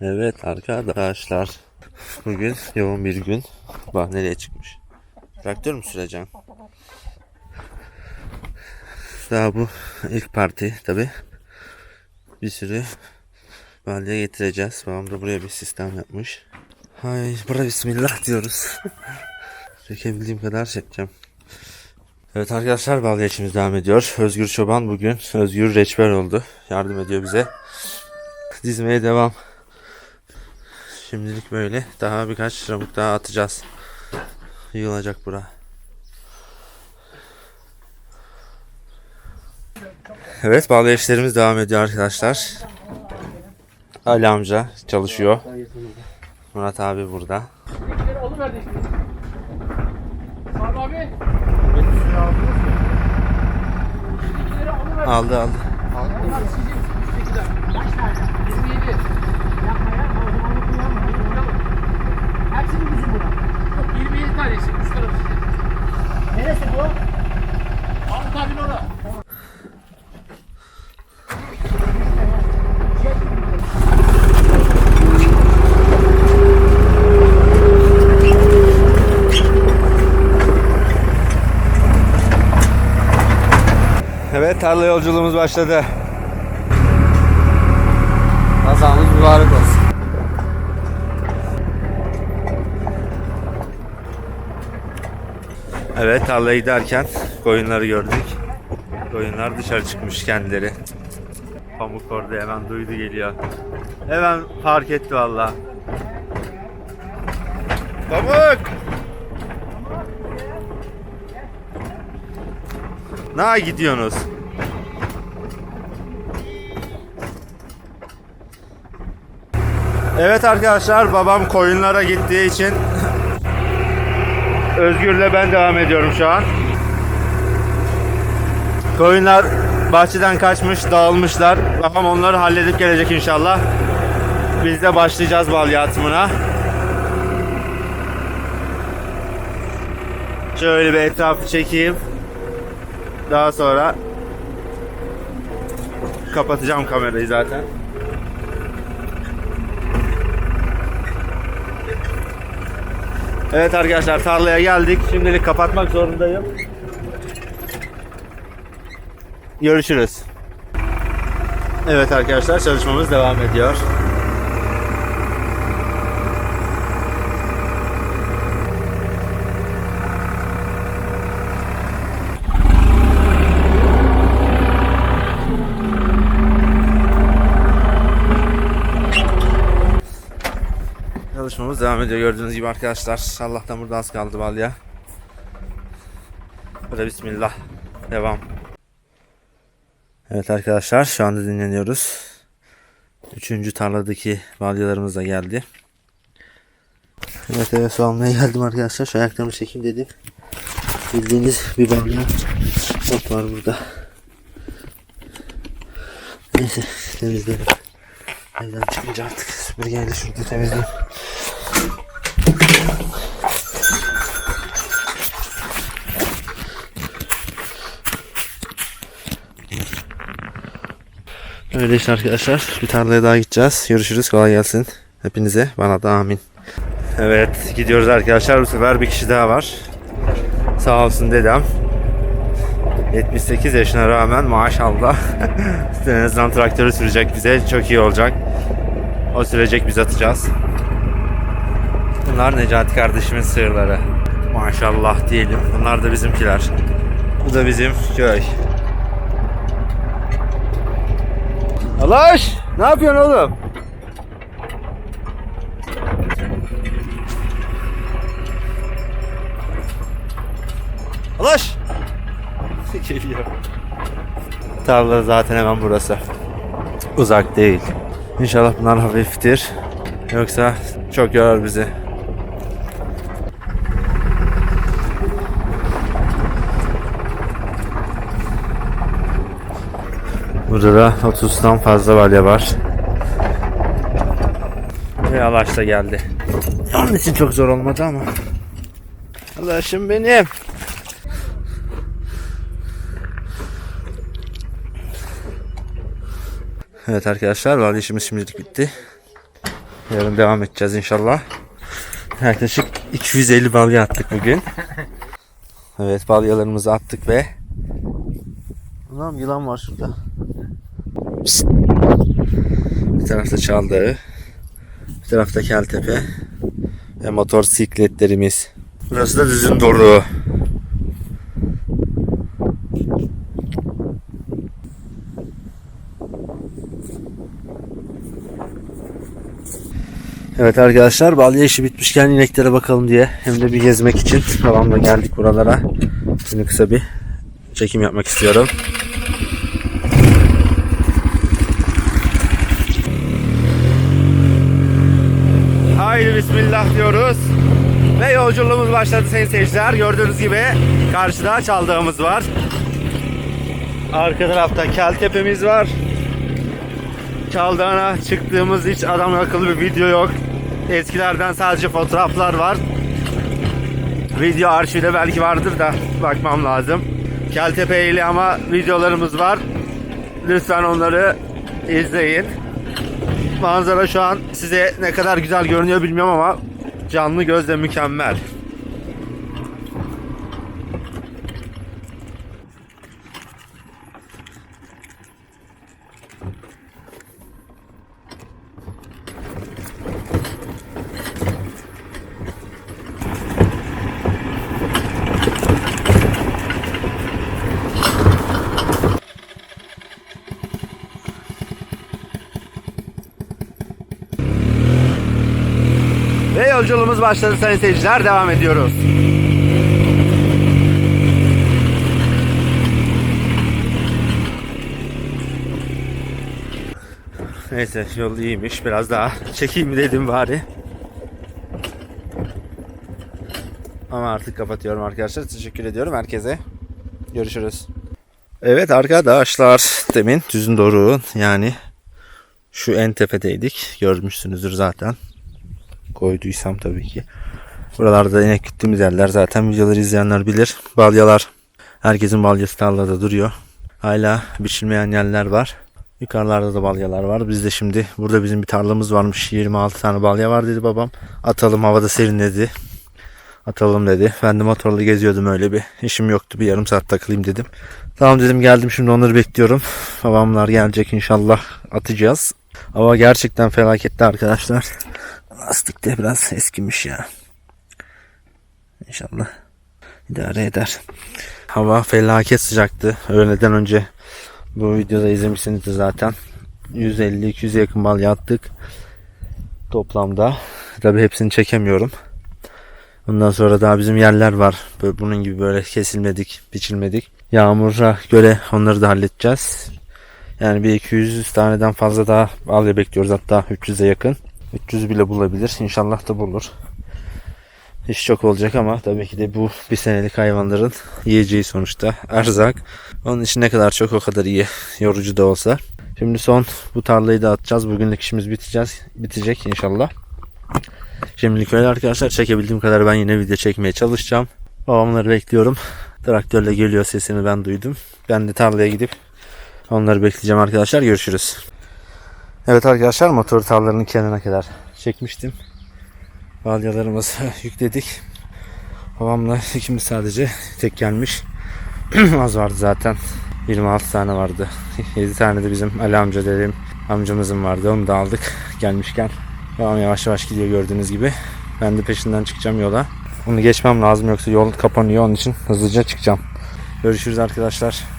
Evet arkadaşlar. Bugün yoğun bir gün. Bak nereye çıkmış. Traktör mü süreceksin? Daha bu ilk parti tabi. Bir sürü balya getireceğiz. Babam da buraya bir sistem yapmış. Hay bura bismillah diyoruz. Çekebildiğim kadar çekeceğim. Evet arkadaşlar balya işimiz devam ediyor. Özgür Çoban bugün Özgür Reçber oldu. Yardım ediyor bize. Dizmeye devam. Şimdilik böyle. Daha birkaç ramuk daha atacağız. Yığılacak bura. Evet bağlı işlerimiz devam ediyor arkadaşlar. Ali amca çalışıyor. Murat abi burada. Alıverdi. Aldı aldı. Yok 27 tanesi. Üç tarafı. Neresi bu? Abinin orada. Evet tarla yolculuğumuz başladı. Evet tarlaya giderken koyunları gördük. Koyunlar dışarı çıkmış kendileri. Pamuk orada hemen duydu geliyor. Hemen fark etti valla. Pamuk! Ne gidiyorsunuz? Evet arkadaşlar babam koyunlara gittiği için Özgür'le ben devam ediyorum şu an. Koyunlar bahçeden kaçmış, dağılmışlar. Babam onları halledip gelecek inşallah. Biz de başlayacağız balya atımına. Şöyle bir etrafı çekeyim. Daha sonra kapatacağım kamerayı zaten. Evet arkadaşlar tarlaya geldik. Şimdilik kapatmak zorundayım. Görüşürüz. Evet arkadaşlar çalışmamız devam ediyor. Çalışmamız devam ediyor gördüğünüz gibi arkadaşlar. Allah'tan burada az kaldı balya. Hadi bismillah. Devam. Evet arkadaşlar şu anda dinleniyoruz. Üçüncü tarladaki balyalarımız da geldi. Evet evet su almaya geldim arkadaşlar. Şu ayaklarımı çekeyim dedim. Bildiğiniz bir balya ot var burada. Neyse temizleyelim. Evden çıkınca artık süpürgeyle şurada temizleyeyim. Öyle işte arkadaşlar. Bir tarlaya daha gideceğiz. Görüşürüz. Kolay gelsin. Hepinize. Bana da amin. Evet gidiyoruz arkadaşlar. Bu sefer bir kişi daha var. Sağ olsun dedem. 78 yaşına rağmen maşallah. en azından traktörü sürecek bize. Çok iyi olacak. O sürecek biz atacağız. Bunlar Necati kardeşimin sığırları. Maşallah diyelim. Bunlar da bizimkiler. Bu da bizim köy. Alaş! Ne yapıyorsun oğlum? Alaş! Geliyor. Tarla zaten hemen burası. Uzak değil. İnşallah bunlar hafiftir. Yoksa çok yorar bizi. Burada da 30'dan fazla balya var. Ve Alaş da geldi. Onun için çok zor olmadı ama. Alaşım benim. Evet arkadaşlar balya işimiz şimdilik bitti. Yarın devam edeceğiz inşallah. Yaklaşık 250 balya attık bugün. Evet balyalarımızı attık ve Ulan yılan var şurada. Psst. Bir tarafta Çaldağı. Bir tarafta Keltepe. Ve motosikletlerimiz. Burası da Düzün Doru. Evet arkadaşlar balya işi bitmişken ineklere bakalım diye hem de bir gezmek için babamla geldik buralara. Şimdi kısa bir çekim yapmak istiyorum. Haydi bismillah diyoruz. Ve yolculuğumuz başladı sayın seyirciler. Gördüğünüz gibi karşıda çaldığımız var. Arka tarafta Keltepe'miz var. Çaldağına çıktığımız hiç adam akıllı bir video yok. Eskilerden sadece fotoğraflar var. Video arşivde belki vardır da bakmam lazım. Keltepe ile ama videolarımız var. Lütfen onları izleyin. Manzara şu an size ne kadar güzel görünüyor bilmiyorum ama canlı gözle mükemmel. Ve yolculuğumuz başladı sayın seyirciler. Devam ediyoruz. Neyse yol iyiymiş. Biraz daha çekeyim dedim bari. Ama artık kapatıyorum arkadaşlar. Teşekkür ediyorum herkese. Görüşürüz. Evet arkadaşlar demin düzün doğru yani şu en tepedeydik. Görmüşsünüzdür zaten koyduysam tabii ki. Buralarda inek gittiğimiz yerler zaten videoları izleyenler bilir. Balyalar herkesin balyası tarlada duruyor. Hala biçilmeyen yerler var. Yukarılarda da balyalar var. Biz de şimdi burada bizim bir tarlamız varmış. 26 tane balya var dedi babam. Atalım havada serin dedi. Atalım dedi. Ben de motorla geziyordum öyle bir. İşim yoktu bir yarım saat takılayım dedim. Tamam dedim geldim şimdi onları bekliyorum. Babamlar gelecek inşallah atacağız. Hava gerçekten felaketli arkadaşlar. Lastik de biraz eskimiş ya. İnşallah idare eder. Hava felaket sıcaktı. Öğleden önce bu videoda izlemişsinizdir zaten. 150-200'e yakın bal yattık. Toplamda. Tabi hepsini çekemiyorum. Ondan sonra daha bizim yerler var. Böyle bunun gibi böyle kesilmedik, biçilmedik. Yağmura göre onları da halledeceğiz. Yani bir 200 taneden fazla daha balya bekliyoruz. Hatta 300'e yakın. 300 bile bulabilir. İnşallah da bulur. İş çok olacak ama tabii ki de bu bir senelik hayvanların yiyeceği sonuçta erzak. Onun için ne kadar çok o kadar iyi. Yorucu da olsa. Şimdi son bu tarlayı da atacağız. Bugünlük işimiz biteceğiz. Bitecek inşallah. Şimdilik öyle arkadaşlar. Çekebildiğim kadar ben yine video çekmeye çalışacağım. Babamları bekliyorum. Traktörle geliyor sesini ben duydum. Ben de tarlaya gidip onları bekleyeceğim arkadaşlar. Görüşürüz. Evet arkadaşlar motor tarlalarının kenarına kadar çekmiştim. Balyalarımızı yükledik. Babamla ikimiz sadece tek gelmiş. Az vardı zaten. 26 tane vardı. 7 tane de bizim Ali amca dediğim amcamızın vardı. Onu da aldık gelmişken. Babam yavaş yavaş gidiyor gördüğünüz gibi. Ben de peşinden çıkacağım yola. Onu geçmem lazım yoksa yol kapanıyor onun için hızlıca çıkacağım. Görüşürüz arkadaşlar.